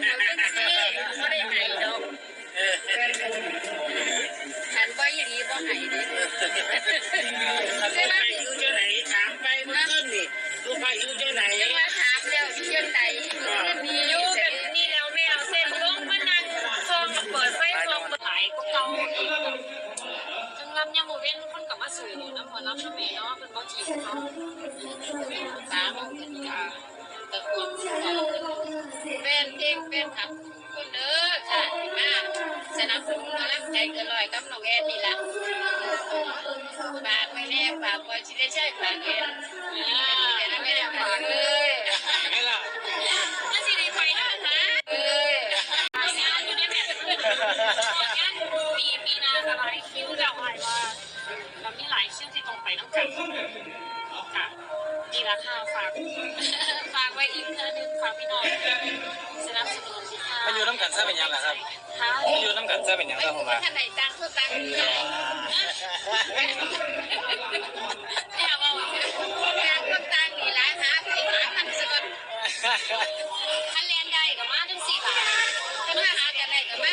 เราเป็นเท่เขาได้หายดอกฉันก็ยังดีบ่หายเลยใช่ไหมอยู่เจ้าไหนถามไปเมื่อคืนนี่ลูกไปอยู่เจ้าไหนจังหวะถามแล้วอยู่เจ้าไหนมีอยู่กันนี่แล้วแมวเส้นลงมานั่งฟองเปิดไฟฟองหลายก็เกาจังลำยามโมเว้นคนกับมาสู่น้ำหัวน้ำชเมเนาะเป็นบ่จีเขา นเพลงเป็นขับคนเด้อค่ะมาสนับสนุนมารับใจเกินร้อยกับน้องแอนนี่ละฝากไว้แน่ฝากไว้ชิได้ใช่ฝากแอนแต่ไม่ได้ฝากเลยไม่ล่ะถ้าสิได้ไปนะฮะเอองานอยู่ในแบบงานปีปีนาอะไรคิวแล้วอะไรว่าเรามีหลายชื่อที่ตรงไปต้องกันค่ะดีราคาฝากฝากไว้อีก กันซะเป็นยังล่ะครับผมอยู่น้ำกันซะเป็นยังครับผมว่ไหนตังคือตังค์เนี่เนี่ยว่ตังค์ตังค์นี่ร้านหาใครหามันสดคัแลนได้กับมาถึงสี่บาทถ้ามาหากันได้กับมา